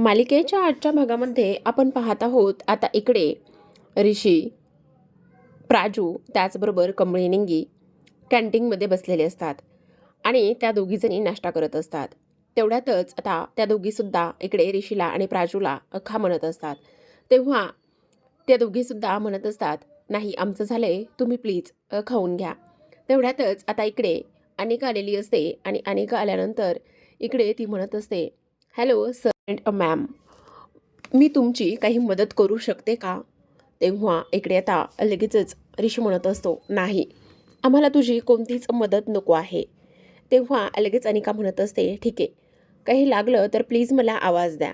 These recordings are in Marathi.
मालिकेच्या आजच्या भागामध्ये आपण पाहत आहोत आता इकडे ऋषी प्राजू त्याचबरोबर कमळी निंगी कॅन्टीनमध्ये बसलेले असतात आणि त्या दोघीजणी नाश्ता करत असतात. तेवढ्यातच आता त्या दोघीसुद्धा इकडे ऋषीला आणि प्राजूला अख्खा म्हणत असतात. तेव्हा त्या दोघीसुद्धा म्हणत असतात नाही आमचं झालं आहे तुम्ही प्लीज खाऊन घ्या. तेवढ्यातच आता इकडे अनेक आलेली असते आणि अनेक आल्यानंतर इकडे ती म्हणत असते hello sir. And uh ma'am मी तुमची काही मदत करू शकते का? तेव्हा इकडे आता लगेचच ऋषी म्हणत असतो नाही आम्हाला तुझी कोणतीच मदत नको आहे. तेव्हा लगेच अनिका म्हणत असते ठीक आहे काही लागलं तर प्लीज मला आवाज द्या.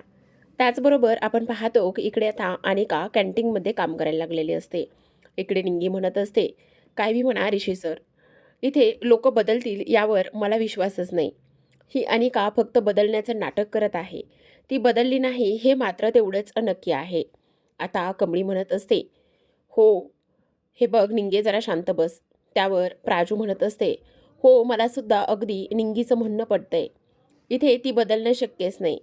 त्याचबरोबर आपण पाहतो की इकडे आता अनिका कॅन्टीनमध्ये काम करायला लागलेली असते. इकडे निंगी म्हणत असते काय बी म्हणा ऋषी सर इथे लोक बदलतील यावर मला विश्वासच नाही. ही अनिका फक्त बदलण्याचं नाटक करत आहे. ती बदलली नाही हे मात्र तेवढंच नक्की आहे. आता कमळी म्हणत असते हो हे बघ निंगे जरा शांत बस. त्यावर प्राजू म्हणत असते हो मला सुद्धा अगदी निंगीचं म्हणणं पडतंय. इथे ती बदलणं शक्यच नाही.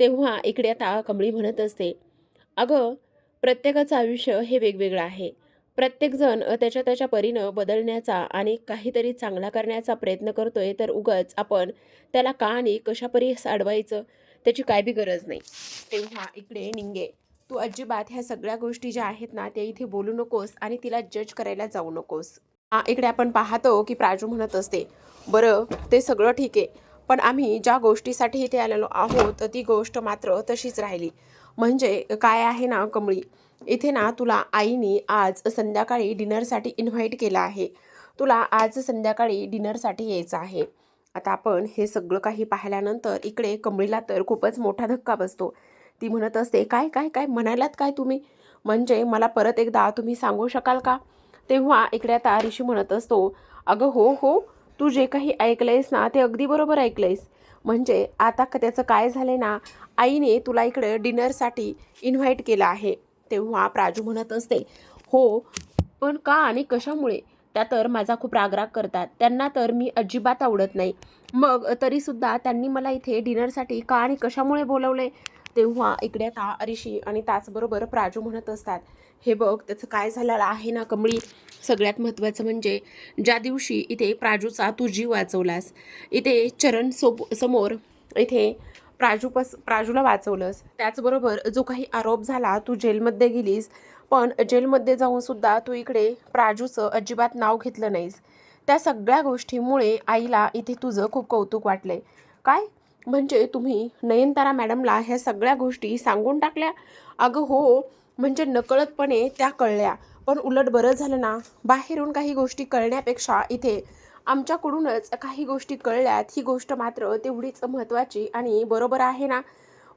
तेव्हा इकडे आता कमळी म्हणत असते अगं प्रत्येकाचं आयुष्य हे वेगवेगळं आहे. प्रत्येकजण त्याच्या त्याच्या परीनं बदलण्याचा आणि काहीतरी चांगला करण्याचा प्रयत्न करतोय तर उगाच आपण त्याला का आणि कशापरी अडवायचं त्याची काय बी गरज नाही. तेव्हा इकडे निंगे तू अजिबात ह्या सगळ्या गोष्टी ज्या आहेत ना त्या इथे बोलू नकोस आणि तिला जज करायला जाऊ नकोस. हा इकडे आपण पाहतो की प्राजू म्हणत असते बरं ते सगळं ठीक आहे पण आम्ही ज्या गोष्टीसाठी इथे आलेलो आहोत ती गोष्ट मात्र तशीच राहिली. म्हणजे काय आहे ना कमळी इथे ना तुला आईने आज संध्याकाळी डिनरसाठी इन्व्हाइट केलं आहे. तुला आज संध्याकाळी डिनरसाठी यायचं आहे. आता आपण हे सगळं काही पाहिल्यानंतर इकडे कमळीला तर खूपच मोठा धक्का बसतो. ती म्हणत असते काय काय काय म्हणालात काय तुम्ही? म्हणजे मला परत एकदा तुम्ही सांगू शकाल का? तेव्हा इकडे आता ऋषी म्हणत असतो अगं हो हो तू जे काही ऐकलंयस ना ते अगदी बरोबर ऐकलंयस. म्हणजे आता का त्याचं काय झालंय ना आईने तुला इकडे डिनरसाठी इन्व्हाइट केलं आहे. तेव्हा प्राजू म्हणत असते हो पण का आणि कशामुळे? त्या तर माझा खूप रागराग करतात. त्यांना तर मी अजिबात आवडत नाही. मग तरीसुद्धा त्यांनी मला इथे डिनरसाठी का आणि कशामुळे बोलवले तेव्हा इकडे आता ऋषी आणि त्याचबरोबर प्राजू म्हणत असतात हे बघ त्याचं काय झालेलं आहे ना कमळी? सगळ्यात महत्त्वाचं म्हणजे ज्या दिवशी इथे प्राजूचा तू जीव वाचवलास इथे चरण सोप समोर इथे प्राजूपस प्राजूला वाचवलंस त्याचबरोबर जो काही आरोप झाला तू जेलमध्ये गेलीस पण जेलमध्ये जाऊन सुद्धा तू इकडे प्राजूचं अजिबात नाव घेतलं नाहीस. त्या सगळ्या गोष्टीमुळे आईला इथे तुझं खूप कौतुक वाटलंय. काय? म्हणजे तुम्ही नयनतारा मॅडमला ह्या सगळ्या गोष्टी सांगून टाकल्या? अगं हो म्हणजे नकळतपणे त्या कळल्या. पण उलट बरं झालं ना बाहेरून काही गोष्टी कळण्यापेक्षा इथे आमच्याकडूनच काही गोष्टी कळल्यात ही गोष्ट मात्र तेवढीच महत्त्वाची आणि बरोबर आहे ना?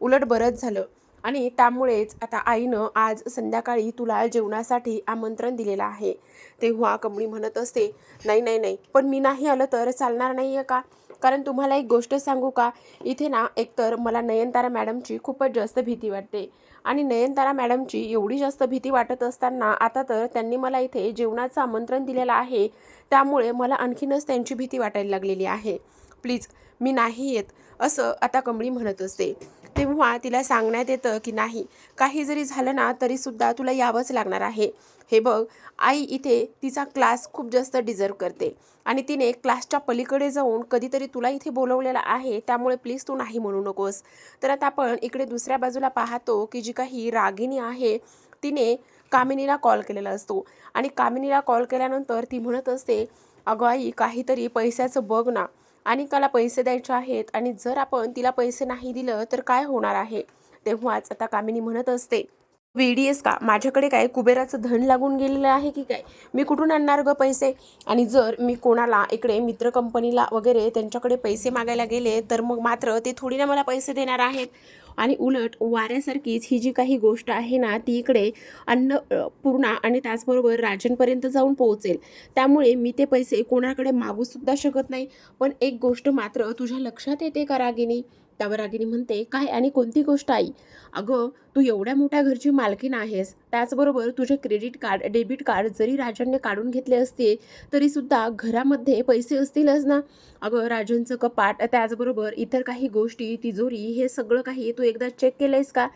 उलट बरंच झालं. आणि त्यामुळेच आता आईनं आज संध्याकाळी तुला जेवणासाठी आमंत्रण दिलेलं आहे. तेव्हा कमळी म्हणत असते नाही नाही नाही पण मी नाही आलं तर चालणार नाही आहे का? कारण तुम्हाला एक गोष्ट सांगू का? इथे ना एकतर मला नयनतारा मॅडमची खूपच जास्त भीती वाटते. आणि नयनतारा मॅडमची एवढी जास्त भीती वाटत असताना आता तर त्यांनी मला इथे जेवणाचं आमंत्रण दिलेलं आहे. त्यामुळे मला आणखीनच त्यांची भीती वाटायला लागलेली आहे. प्लीज मी नाही येत असं आता कमळी म्हणत असते. तेव्हा तिला सांगण्यात येतं की नाही काही जरी झालं ना तरीसुद्धा तुला यावंच लागणार आहे. हे बघ आई इथे तिचा क्लास खूप जास्त डिझर्व करते आणि तिने क्लासच्या पलीकडे जाऊन कधीतरी तुला इथे बोलवलेला आहे त्यामुळे प्लीज तू नाही म्हणू नकोस. तर आता आपण इकडे दुसऱ्या बाजूला पाहतो की जी काही रागिणी आहे तिने कामिनीला कॉल केलेला असतो. आणि कामिनीला कॉल केल्यानंतर ती म्हणत असते अगं आई काहीतरी पैशाचं बघ ना. आणि त्याला पैसे द्यायचे आहेत आणि जर आपण तिला पैसे नाही दिलं तर काय होणार आहे? तेव्हाच आता कामिनी म्हणत असते वेडीएस का? माझ्याकडे काय कुबेराचं धन लागून गेलेलं आहे की काय? मी कुठून आणणार ग पैसे? आणि जर मी कोणाला इकडे मित्र कंपनीला वगैरे त्यांच्याकडे पैसे मागायला गेले तर मग मात्र ते थोडी ना मला पैसे देणार आहेत. आणि उलट वाऱ्यासारखीच ही जी काही गोष्ट आहे ना ती इकडे अन्न पूर्णा आणि त्याचबरोबर राजनपर्यंत जाऊन पोहोचेल. त्यामुळे मी ते पैसे कोणाकडे मागूसुद्धा शकत नाही. पण एक गोष्ट मात्र तुझ्या लक्षात येते का रागिनी? त्यावर रागिनी म्हणते काय आणि कोणती गोष्ट आई? अगं तू एवढ्या मोठ्या घरची मालकीण आहेस. त्याचबरोबर तुझे क्रेडिट कार्ड डेबिट कार्ड जरी राजांनी काढून घेतले असते तरीसुद्धा घरामध्ये पैसे असतीलच ना? अगं राजांचं कपाट त्याचबरोबर इतर काही गोष्टी तिजोरी हे सगळं काही तू एकदा चेक केलंयस का?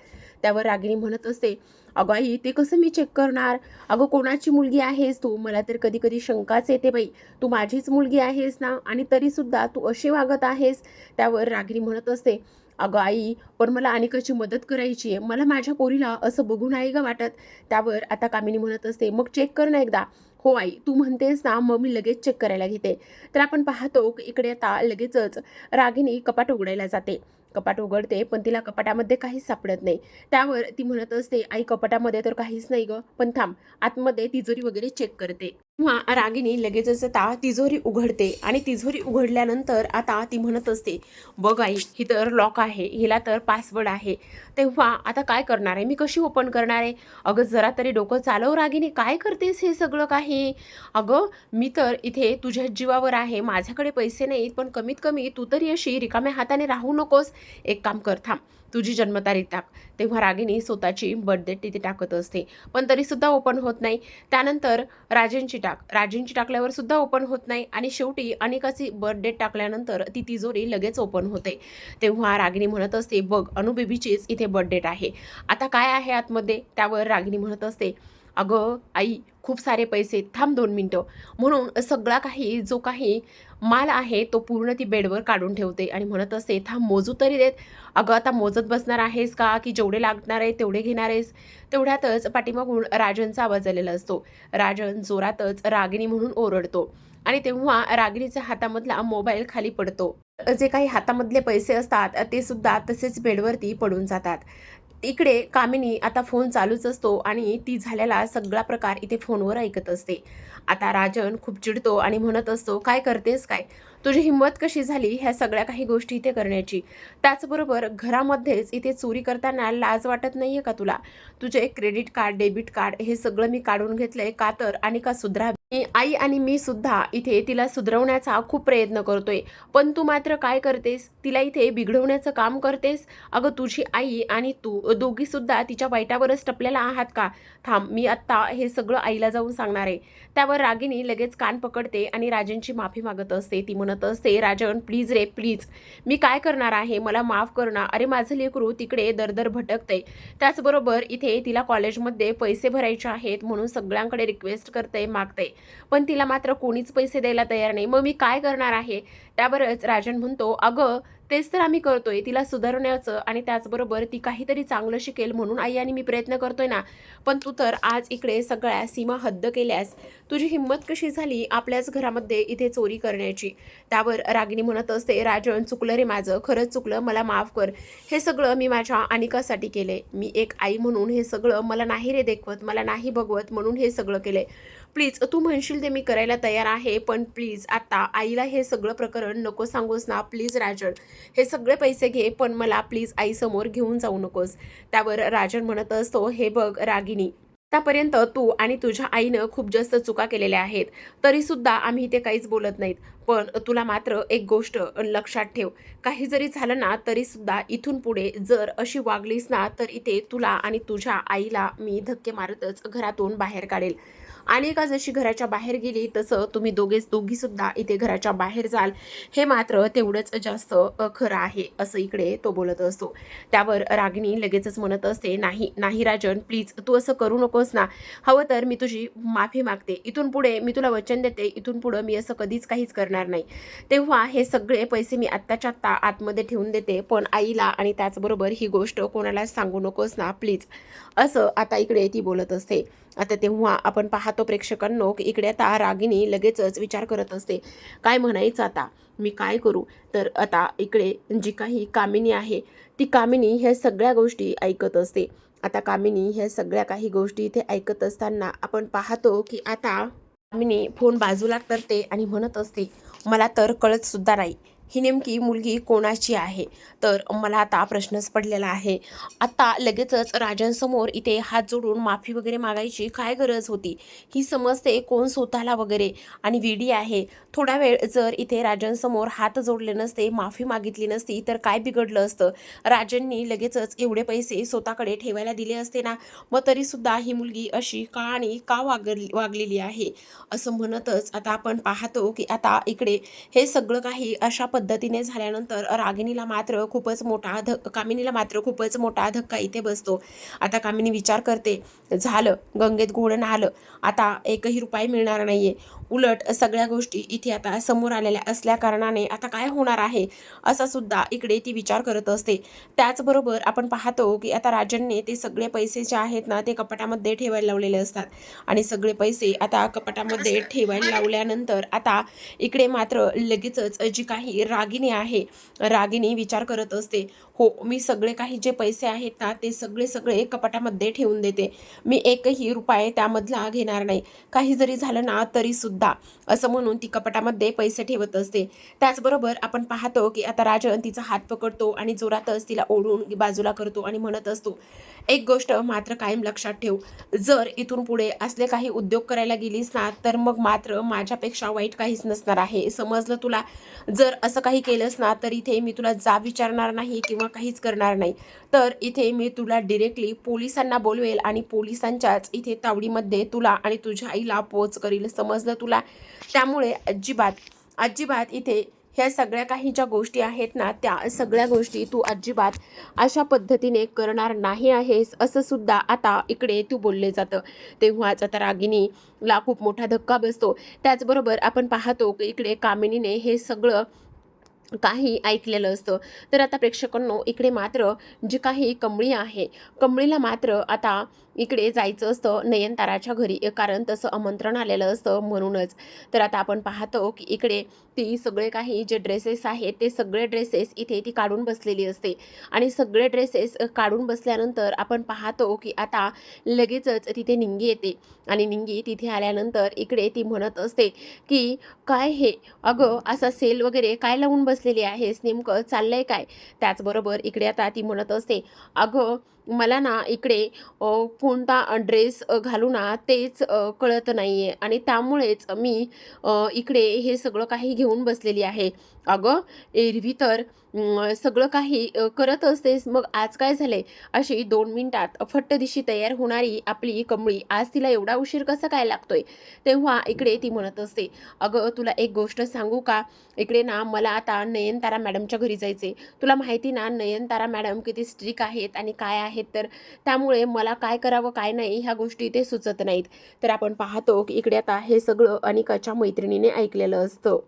त्यावर रागिनी म्हणत असते अगं आई ते कसं मी चेक करणार? अगं कोणाची मुलगी आहेस तू? मला तर कधी कधी शंकाच येते बाई. तू माझीच मुलगी आहेस ना? आणि तरीसुद्धा तू अशी वागत आहेस? त्यावर रागिनी म्हणत असते. अगं आई पण मला अनेकाची मदत करायची आहे. मला माझ्या पोरीला असं बघू नाही का वाटत? त्यावर आता कामिनी म्हणत असते मग चेक कर ना एकदा. हो आई तू म्हणतेस ना मग मी लगेच चेक करायला घेते. तर आपण पाहतो की इकडे आता लगेचच रागिनी कपाट उघडायला जाते. कपाट उघडते पण तिला कपाटामध्ये काहीच सापडत नाही. त्यावर ती म्हणत असते आई कपाटामध्ये तर काहीच नाही ग पण थांब आतमध्ये तिजोरी वगैरे चेक करते. तेव्हा रागिनी लगेचच आता तिजोरी उघडते आणि तिजोरी उघडल्यानंतर आता ती म्हणत असते बघ आई ही तर लॉक आहे हिला तर पासवर्ड आहे. तेव्हा आता काय करणार आहे? मी कशी ओपन करणार आहे? अगं जरा तरी डोकं चालव रागिनी काय करतेस हे सगळं काही? अगं मी तर इथे तुझ्या जीवावर आहे माझ्याकडे पैसे नाहीत पण कमीत कमी तू तरी अशी रिकाम्या हाताने राहू नकोस. एक काम कर थांब. तुझी जन्मतारीख टाक. तेव्हा रागिनी स्वतःची बर्थडे तिथे टाकत असते. पण तरीसुद्धा ओपन होत नाही. त्यानंतर राजेंची टाक. राजेंची टाकल्यावर सुद्धा ओपन होत नाही आणि शेवटी अनेकाची बर्थडे टाकल्यानंतर ती तिजोरी लगेच ओपन होते. तेव्हा रागिनी म्हणत असते बघ अनुबेबीचीच इथे बर्थडेट आहे. आता काय आहे आतमध्ये? त्यावर रागिनी म्हणत असते अगं आई खूप सारे पैसे. थांब दोन मिनटं. म्हणून सगळा काही जो काही माल आहे तो पूर्ण ती बेडवर काढून ठेवते आणि म्हणत असते थांब मोजू तरी देत. अगं आता मोजत बसणार आहेस का? की जेवढे लागणार आहे तेवढे घेणार आहेस? तेवढ्यातच पाठीमागून राजनचा आवाज आलेला असतो. राजन जोरातच रागिणी म्हणून ओरडतो आणि तेव्हा रागिणीच्या हातामधला मोबाईल खाली पडतो. जे काही हातामधले पैसे असतात ते सुद्धा तसेच बेडवरती पडून जातात. इकडे कामिनी आता फोन चालूच असतो आणि ती झालेला सगळा प्रकार इथे फोनवर ऐकत असते. आता राजन खूप चिडतो आणि म्हणत असतो काय करतेस काय? तुझी हिंमत कशी झाली ह्या सगळ्या काही गोष्टी इथे करण्याची? त्याचबरोबर घरामध्येच इथे चोरी करताना लाज वाटत नाही आहे का तुला? तुझे क्रेडिट कार्ड डेबिट कार्ड हे सगळं मी काढून घेतलंय का तर? आणि का सुधरा? मी- आई आणि मी सुद्धा इथे तिला सुधरवण्याचा खूप प्रयत्न करतोय. पण तू मात्र काय करतेस? तिला इथे बिघडवण्याचं काम करतेस? अगं तुझी आई आणि तू दोघी सुद्धा तिच्या वाईटावरच टपलेला आहात का? थांब मी आत्ता हे सगळं आईला जाऊन सांगणार आहे. त्यावर रागिनी लगेच कान पकडते आणि राजेंची माफी मागत असते. ती म्हणत असते राजन प्लीज रे प्लीज मी काय करणार आहे? मला माफ करणार अरे माझं लेकरू तिकडे दरदर भटकते त्याचबरोबर इथे तिला कॉलेजमध्ये पैसे भरायचे आहेत म्हणून सगळ्यांकडे रिक्वेस्ट करते मागते पण तिला मात्र कोणीच पैसे द्यायला तयार नाही. मग मी काय करणार आहे? त्यावरच राजन म्हणतो अगं तेच तर आम्ही करतोय. तिला सुधारण्याचं आणि त्याचबरोबर ती काहीतरी चांगलं शिकेल म्हणून आई आणि मी प्रयत्न करतोय ना. पण तू तर आज इकडे सगळ्या सीमा हद्द केल्यास. तुझी हिंमत कशी झाली आपल्याच घरामध्ये इथे चोरी करण्याची? त्यावर रागिणी म्हणत असते राजन चुकलं रे माझं. खरंच चुकलं. मला माफ कर. हे सगळं मी माझ्या अनिकासाठी केले. मी एक आई म्हणून हे सगळं मला नाही रे देखवत. मला नाही बघवत म्हणून हे सगळं केले. प्लीज तू म्हणशील ते मी करायला तयार आहे पण प्लीज आता आईला हे सगळं प्रकरण नको सांगूस ना. प्लीज राजन हे सगळे पैसे घे पण मला प्लीज आईसमोर घेऊन जाऊ नकोस. त्यावर राजन म्हणत असतो हे बघ रागिणी आतापर्यंत तू आणि तुझ्या आईनं खूप जास्त चुका केलेल्या आहेत. तरीसुद्धा आम्ही ते काहीच बोलत नाहीत. पण तुला मात्र एक गोष्ट लक्षात ठेव. काही जरी झालं ना तरीसुद्धा इथून पुढे जर अशी वागलीस ना तर इथे तुला आणि तुझ्या आईला मी धक्के मारतच घरातून बाहेर काढेल. आणि का जशी घराच्या बाहेर गेली तसं तुम्ही दोघेच दोघीसुद्धा इथे घराच्या बाहेर जाल. हे मात्र तेवढंच जास्त खरं आहे असं इकडे तो बोलत असतो. त्यावर रागिणी लगेचच म्हणत असते नाही नाही राजन प्लीज तू असं करू नकोस ना. हवं तर मी तुझी माफी मागते. इथून पुढे मी तुला वचन देते. इथून पुढं मी असं कधीच काहीच करणार नाही. तेव्हा हे सगळे पैसे मी आत्ताच्या आत्ता आतमध्ये ठेवून देते पण आईला आणि त्याचबरोबर ही गोष्ट कोणाला सांगू नकोस ना प्लीज. असं आता इकडे ती बोलत असते. आता तेव्हा आपण पाहतो प्रेक्षकांनो की इकडे आता रागिनी लगेचच विचार करत असते. काय म्हणायचं आता? मी काय करू? तर आता इकडे जी काही कामिनी आहे ती कामिनी ह्या सगळ्या गोष्टी ऐकत असते. आता कामिनी ह्या सगळ्या काही गोष्टी इथे ऐकत असताना आपण पाहतो की आता कामिनी फोन बाजूला करते आणि म्हणत असते मला तर कळत सुद्धा नाही. ही नेमकी मुलगी कोणाची आहे? तर मला आता प्रश्नच पडलेला आहे. आता लगेचच राजांसमोर इथे हात जोडून माफी वगैरे मागायची काय गरज होती? ही समजते कोण स्वतःला वगैरे आणि विडी आहे. थोडा वेळ जर इथे राजांसमोर हात जोडले नसते माफी मागितली नसती तर काय बिघडलं असतं? राजांनी लगेचच एवढे पैसे स्वतःकडे ठेवायला दिले असते ना? मग तरीसुद्धा ही मुलगी अशी का आणि का वागली वागलेली आहे? असं म्हणतच आता आपण पाहतो की आता इकडे हे सगळं काही अशा पद्धतीने झाल्यानंतर रागिणीला मात्र खूपच मोठा ध कामिनीला मात्र खूपच मोठा धक्का इथे बसतो. आता कामिनी विचार करते झालं गंगेत घोडं आलं आता एकही रुपये मिळणार नाहीये. उलट सगळ्या गोष्टी इथे आता समोर आलेल्या असल्या कारणाने आता काय होणार आहे असा सुद्धा इकडे ती विचार करत असते. त्याचबरोबर आपण पाहतो की आता राजनने ते सगळे पैसे जे आहेत ना ते कपाटामध्ये ठेवायला लावलेले असतात. आणि सगळे पैसे आता कपाटामध्ये ठेवायला लावल्यानंतर आता इकडे मात्र लगेचच जी काही रागिनी आहे रागिनी विचार करत असते. हो मी सगळे काही जे पैसे आहेत ना ते सगळे सगळे कपाटामध्ये ठेवून देते. मी एकही रुपये त्यामधला घेणार नाही. काही जरी झालं ना तरी सुद्धा. असं म्हणून ती कपाटामध्ये पैसे ठेवत असते. त्याचबरोबर आपण पाहतो की आता राजन तिचा हात पकडतो आणि जोरातच तिला ओढून बाजूला करतो आणि म्हणत असतो एक गोष्ट मात्र कायम लक्षात ठेव. जर इथून पुढे असले काही उद्योग करायला गेलीस ना तर मग मात्र माझ्यापेक्षा वाईट काहीच नसणार आहे. समजलं तुला? जर असं काही केलंस ना तर इथे मी तुला जा विचारणार नाही किंवा काहीच करणार नाही. तर इथे मी तुला डिरेक्टली पोलिसांना बोलवेल आणि पोलिसांच्याच इथे तावडीमध्ये तुला आणि तुझ्या आईला पोच करील समजलं तुला? त्यामुळे अजिबात अजिबात इथे ह्या सगळ्या काही ज्या गोष्टी आहेत ना त्या सगळ्या गोष्टी तू अजिबात अशा पद्धतीने करणार नाही आहेस असं सुद्धा आता इकडे तू बोलले जातं. तेव्हाच आता रागिणीला खूप मोठा धक्का बसतो. त्याचबरोबर आपण पाहतो की इकडे कामिनीने हे सगळं काही ऐकलेलं असतं. तर आता प्रेक्षकांनो इकडे मात्र जी काही कमळी आहे कमळीला मात्र आता इकडे जायचं असतं नयनताराच्या घरी कारण तसं आमंत्रण आलेलं असतं म्हणूनच. तर आता आपण पाहतो की इकडे ती सगळे काही जे ड्रेसेस आहेत ते सगळे ड्रेसेस इथे ती काढून बसलेली असते. आणि सगळे ड्रेसेस काढून बसल्यानंतर आपण पाहतो की आता लगेचच तिथे निंगी येते. आणि निंगी तिथे आल्यानंतर इकडे ती म्हणत असते की काय हे? अगं असा सेल वगैरे काय लावून बस बसलेली आहेस नेमकं चाललंय काय? त्याचबरोबर इकडे आता ती म्हणत असते अगं मला ना इकडे कोणता ड्रेस घालू ना तेच कळत नाही आहे आणि त्यामुळेच मी इकडे हे सगळं काही घेऊन बसलेली आहे. अगं एरवी तर सगळं काही करत असतेस. मग आज काय झाले अशी दोन मिनिटात फट्ट दिशी तयार होणारी आपली कमळी आज तिला एवढा उशीर कसा काय लागतोय? तेव्हा इकडे ती म्हणत असते अगं तुला एक गोष्ट सांगू का? इकडे ना मला आता नयनतारा मॅडमच्या घरी जायचे तुला माहिती ना नयनतारा मॅडम किती स्ट्रिक आहेत आणि काय आहे? आहेत तर त्यामुळे मला काय करावं काय नाही ह्या गोष्टी ते सुचत नाहीत. तर आपण पाहतो की इकडे आता हे सगळं अनिकाच्या मैत्रिणीने ऐकलेलं असतं.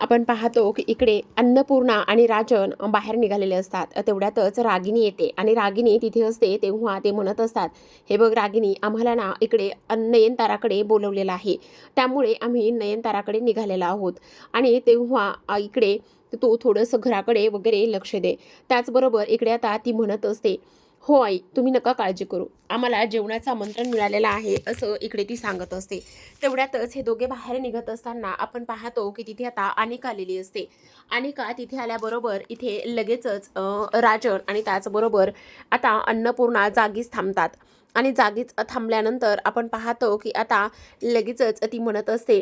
आपण पाहतो की इकडे अन्नपूर्णा आणि राजन बाहेर निघालेले असतात. तेवढ्यातच रागिनी येते आणि रागिनी तिथे असते तेव्हा ते म्हणत असतात हे बघ रागिनी आम्हाला ना इकडे नयनताराकडे बोलवलेलं आहे. त्यामुळे आम्ही नयनताराकडे निघालेलो आहोत आणि तेव्हा इकडे तू थोडंसं घराकडे वगैरे लक्ष दे. त्याचबरोबर इकडे आता ती म्हणत असते हो आई तुम्ही नका काळजी करू. आम्हाला जेवणाचं आमंत्रण मिळालेलं आहे असं इकडे ती सांगत असते. तेवढ्यातच हे दोघे बाहेर निघत असताना आपण पाहतो की तिथे आता अनिका आलेली असते. अनिका तिथे आल्याबरोबर इथे लगेचच राजन आणि त्याचबरोबर आता अन्नपूर्णा जागीच थांबतात. आणि जागीच थांबल्यानंतर आपण पाहतो की आता लगेचच ती म्हणत असते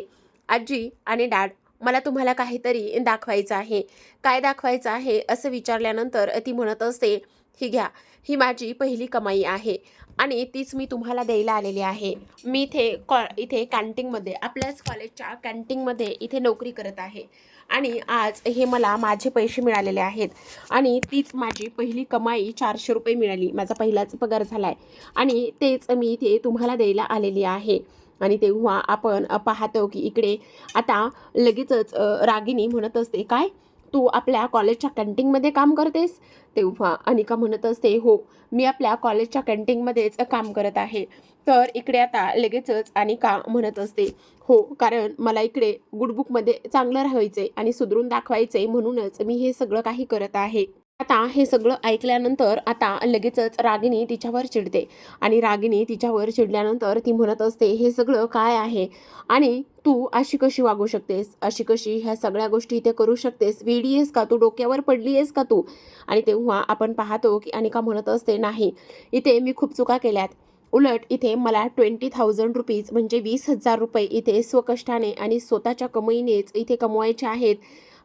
आजी आणि डॅड मला तुम्हाला काहीतरी दाखवायचं आहे. काय दाखवायचं आहे? असं विचारल्यानंतर ती म्हणत असते ही घ्या. ही माझी पहिली कमाई आहे आणि तीच मी तुम्हाला द्यायला आलेली आहे. मी इथे कॉ इथे कॅन्टीनमध्ये आपल्याच कॉलेजच्या कॅन्टीनमध्ये इथे नोकरी करत आहे. आणि आज हे मला माझे पैसे मिळालेले आहेत. आणि तीच माझी पहिली कमाई चारशे रुपये मिळाली. माझा पहिलाच पगार झाला आहे आणि तेच मी इथे तुम्हाला द्यायला आलेली आहे. आणि तेव्हा आपण पाहतो की इकडे आता लगेचच रागिनी म्हणत असते काय? तू आपल्या कॉलेजच्या कॅन्टीनमध्ये काम करतेस? तेव्हा अनिका म्हणत असते हो मी आपल्या कॉलेजच्या कॅन्टीनमध्येच काम करत आहे. तर इकडे आता लगेचच अनिका म्हणत असते हो कारण मला इकडे गुडबुकमध्ये चांगलं राहायचं आहे आणि सुधरून दाखवायचं आहे म्हणूनच मी हे सगळं काही करत आहे. आता हे सगळं ऐकल्यानंतर आता लगेचच रागिनी तिच्यावर चिडते. आणि रागिनी तिच्यावर चिडल्यानंतर ती म्हणत असते हे सगळं काय आहे? आणि तू अशी कशी वागू शकतेस? अशी कशी ह्या सगळ्या गोष्टी इथे करू शकतेस? वेडी आहेस का तू? डोक्यावर पडली आहेस का तू? आणि तेव्हा आपण पाहतो की अनिका म्हणत असते नाही इथे मी खूप चुका केल्यात. उलट इथे मला ट्वेंटी थाउजंड रुपीज म्हणजे वीस हजार रुपये इथे स्वकष्टाने आणि स्वतःच्या कमाईनेच इथे कमवायचे आहेत.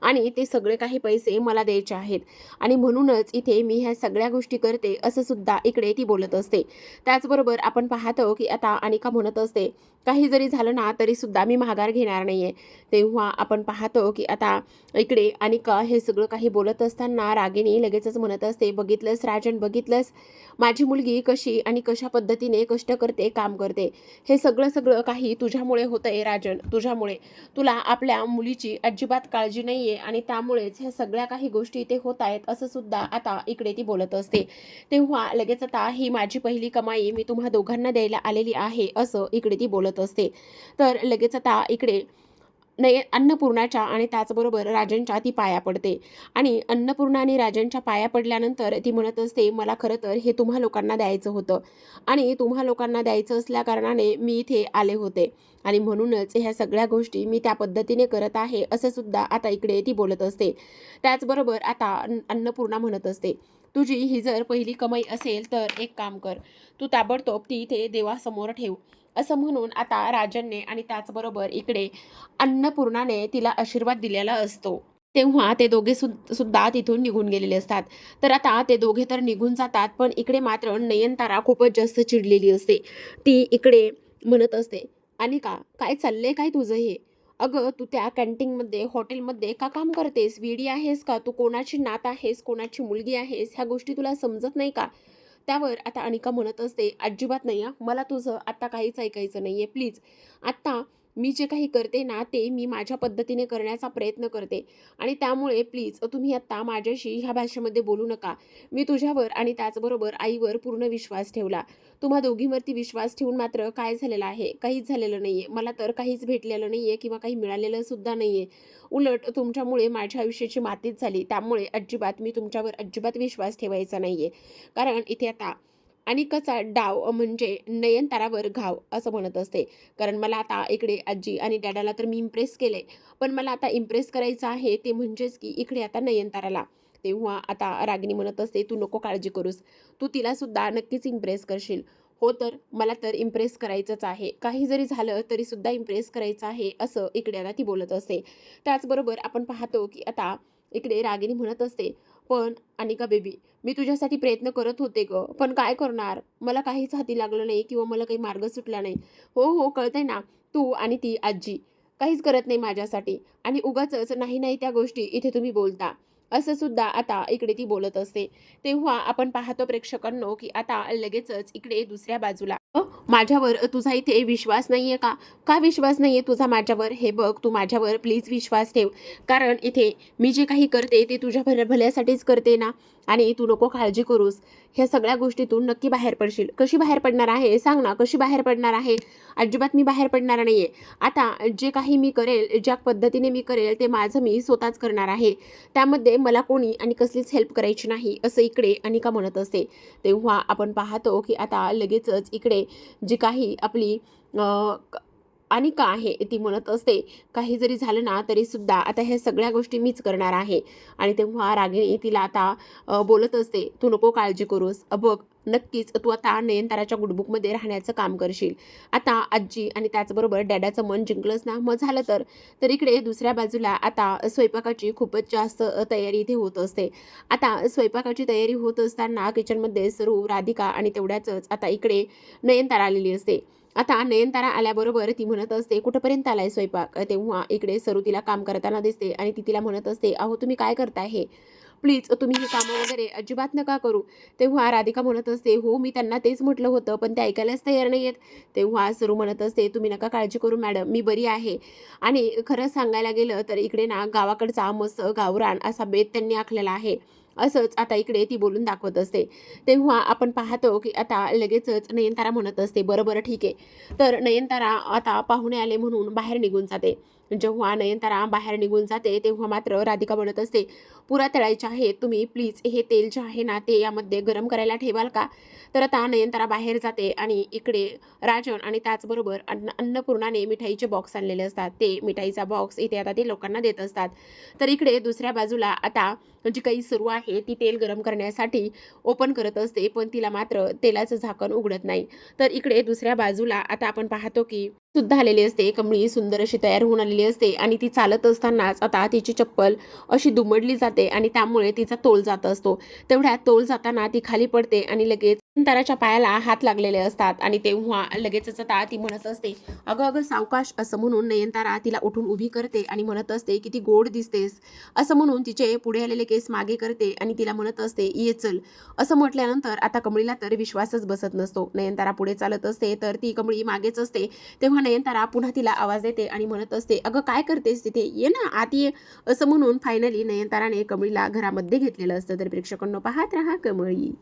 आणि ते सगळे काही पैसे मला द्यायचे आहेत. आणि म्हणूनच इथे मी ह्या सगळ्या गोष्टी करते असं सुद्धा इकडे ती बोलत असते. त्याचबरोबर आपण पाहतो की आता अनिका म्हणत असते काही जरी झालं ना तरी सुद्धा मी माघार घेणार नाही आहे तेव्हा आपण पाहतो की आता इकडे अनिका हे सगळं काही बोलत असताना रागिणी लगेचच म्हणत असते बघितलंस राजन बघितलंस? माझी मुलगी कशी आणि कशा पद्धतीने कष्ट करते काम करते? हे सगळं सगळं काही तुझ्यामुळे होतं आहे राजन तुझ्यामुळे. तुला आपल्या मुलीची अजिबात काळजी नाही आहे आणि त्यामुळेच ह्या सगळ्या काही गोष्टी इथे होत आहेत असं सुद्धा आता इकडे ती बोलत असते. तेव्हा लगेच आता ही माझी पहिली कमाई मी तुम्हा दोघांना द्यायला आलेली आहे असं इकडे ती बोलत असते. तर लगेच आता इकडे नय अन्नपूर्णाच्या आणि त्याचबरोबर राजांच्या ती पाया पडते. आणि अन्नपूर्णा आणि राजांच्या पाया पडल्यानंतर ती म्हणत असते मला खरं तर हे तुम्हा लोकांना द्यायचं होतं. आणि तुम्हा लोकांना द्यायचं असल्या कारणाने मी इथे आले होते. आणि म्हणूनच ह्या सगळ्या गोष्टी मी त्या पद्धतीने करत आहे असं सुद्धा आता इकडे ती बोलत असते. त्याचबरोबर आता अन्नपूर्णा म्हणत असते तुझी ही जर पहिली कमाई असेल तर एक काम कर. तू ताबडतोब ती इथे देवासमोर ठेव. असं म्हणून आता राजनने आणि त्याचबरोबर इकडे अन्नपूर्णाने तिला आशीर्वाद दिलेला असतो. तेव्हा ते दोघे सुद सुद्धा तिथून निघून गेलेले असतात. तर आता ते दोघे तर निघून जातात पण इकडे मात्र नयनतारा खूपच जास्त चिडलेली असते. ती इकडे म्हणत असते आणि का काय चाललंय? काय तुझं हे? अगं तू त्या कॅन्टीनमध्ये हॉटेलमध्ये का काम करतेस? विडी आहेस का? तू कोणाची नात आहेस? कोणाची मुलगी आहेस? ह्या गोष्टी तुला समजत नाही का? त्यावर आता अनिका म्हणत असते अजिबात नाही मला तुझं आत्ता काहीच ऐकायचं नाही आहे प्लीज आत्ता मी जे काही करते ना ते मी माझ्या पद्धतीने करण्याचा प्रयत्न करते. आणि त्यामुळे प्लीज तुम्ही आत्ता माझ्याशी ह्या भाषेमध्ये बोलू नका. मी तुझ्यावर आणि त्याचबरोबर आईवर पूर्ण विश्वास ठेवला. तुम्हा दोघींवरती विश्वास ठेवून मात्र काय झालेलं आहे? काहीच झालेलं नाही आहे मला तर काहीच भेटलेलं नाही आहे किंवा काही मिळालेलं सुद्धा नाही आहे उलट तुमच्यामुळे माझ्या आयुष्याची मातीच झाली. त्यामुळे अजिबात मी तुमच्यावर अजिबात विश्वास ठेवायचा नाही आहे कारण इथे आता आणि कचा डाव म्हणजे नयनतारावर घाव असं म्हणत असते. कारण मला आता इकडे आजी आणि डॅडाला तर मी इम्प्रेस केले. पण मला आता इम्प्रेस करायचं आहे ते म्हणजेच की इकडे आता नयनताराला तेव्हा आता रागिनी म्हणत असते तू नको काळजी करूस. तू तिला सुद्धा नक्कीच इम्प्रेस करशील. हो तर मला तर इम्प्रेस करायचंच आहे. काही जरी झालं तरी सुद्धा इम्प्रेस करायचं आहे असं इकडे आता ती बोलत असते. त्याचबरोबर आपण पाहतो की आता इकडे रागिनी म्हणत असते पण अनिका बेबी मी तुझ्यासाठी प्रयत्न करत होते ग पण काय करणार? मला काहीच हाती लागलं नाही किंवा मला काही मार्ग सुटला नाही. हो हो कळतंय ना तू आणि ती आजी. काहीच करत नाही माझ्यासाठी. आणि उगाच नाही नाही त्या गोष्टी इथे तुम्ही बोलता. असं सुद्धा आता इकडे ती बोलत असते. तेव्हा आपण पाहतो प्रेक्षकांनो की आता लगेचच इकडे दुसऱ्या बाजूला "अ, माझ्यावर तुझा इथे विश्वास नाहीये का? का विश्वास नाहीये तुझा माझ्यावर? हे बघ तू माझ्यावर प्लीज विश्वास ठेव. कारण इथे मी जे काही करते ते तुझ्या भल्या भल्यासाठीच करते ना. आणि तू नको काळजी करूस. ह्या सगळ्या गोष्टीतून नक्की बाहेर पडशील. कशी बाहेर पडणार आहे? सांग ना कशी बाहेर पडणार आहे? अजिबात मी बाहेर पडणार नाही आहे आता जे काही मी करेल ज्या पद्धतीने मी करेल ते माझं मी स्वतःच करणार आहे. त्यामध्ये मला कोणी आणि कसलीच हेल्प करायची नाही असं इकडे अनिका म्हणत असते. तेव्हा आपण पाहतो की आता लगेचच इकडे जी काही आपली अनिका आहे ती म्हणत असते काही जरी झालं ना तरी सुद्धा आता ह्या सगळ्या गोष्टी मीच करणार आहे. आणि तेव्हा रागिणी तिला आता बोलत असते तू नको काळजी करूस. अ, बघ नक्कीच तू आता नयनताराच्या गुडबुकमध्ये राहण्याचं काम करशील. आता आजी आणि त्याचबरोबर डॅडाचं मन जिंकलंच ना मग झालं तर. तर इकडे दुसऱ्या बाजूला आता स्वयंपाकाची खूपच जास्त तयारी इथे होत असते. आता स्वयंपाकाची तयारी होत असताना किचनमध्ये सरू राधिका आणि तेवढ्याचंच आता इकडे नयनतारा आलेली असते. आता नयनतारा आल्याबरोबर ती म्हणत असते कुठंपर्यंत आलाय स्वयंपाक? तेव्हा इकडे सरू तिला काम करताना दिसते आणि ती तिला म्हणत असते अहो तुम्ही काय करताय हे? प्लीज तुम्ही ही कामं वगैरे अजिबात नका करू. तेव्हा राधिका म्हणत असते हो मी त्यांना तेच म्हटलं होतं पण ते ऐकायलाच तयार नाही आहेत तेव्हा सरू म्हणत असते तुम्ही नका काळजी करू मॅडम मी बरी आहे. आणि खरं सांगायला गेलं तर इकडे ना गावाकडचा मस्त गावरान असा बेत त्यांनी आखलेला आहे. असंच आता इकडे ती बोलून दाखवत असते. तेव्हा आपण पाहतो की आता लगेचच नयनतारा म्हणत असते बरं बरं ठीक आहे. तर नयनतारा आता पाहुणे आले म्हणून बाहेर निघून जाते. जेव्हा नयनतारा बाहेर निघून जाते तेव्हा मात्र राधिका म्हणत असते पुरा तळायच्या आहेत तुम्ही प्लीज हे तेल जे आहे ना ते यामध्ये गरम करायला ठेवाल का? तर आता नयनतारा बाहेर जाते आणि इकडे राजन आणि त्याचबरोबर अन्न अन्नपूर्णाने मिठाईचे बॉक्स आणलेले असतात. ते मिठाईचा बॉक्स इथे आता ते लोकांना देत असतात. तर इकडे दुसऱ्या बाजूला आता जी काही सुरू आहे ती तेल गरम करण्यासाठी ओपन करत असते पण तिला मात्र तेलाचं झाकण उघडत नाही. तर इकडे दुसऱ्या बाजूला आता आपण पाहतो की सुद्धा आलेली असते कमळी सुंदर अशी तयार होऊन आलेली असते आणि ती चालत असतानाच आता तिची चप्पल अशी दुमडली जाते आणि त्यामुळे तिचा तोल जात असतो. तेवढ्या तोल जाताना ती खाली पडते आणि लगेच ताराच्या पायाला हात लागलेले असतात आणि तेव्हा लगेचच आता ती म्हणत असते अगं अगं सावकाश असं म्हणून नयनतारा तिला उठून उभी करते आणि म्हणत असते की ती गोड दिसतेस असं म्हणून तिचे पुढे आलेले केस मागे करते आणि तिला म्हणत असते ये चल असं म्हटल्यानंतर आता कमळीला तर विश्वासच बसत नसतो. नयनतारा पुढे चालत असते तर ती कमळी मागेच असते. तेव्हा नयनतारा पुन्हा तिला आवाज देते आणि म्हणत असते अगं काय करतेस तिथे? ये ना आत ये असं म्हणून फायनली नयनताराने कमळीला घरामध्ये घेतलेलं असतं. तर प्रेक्षकांनो पाहत राहा कमळी.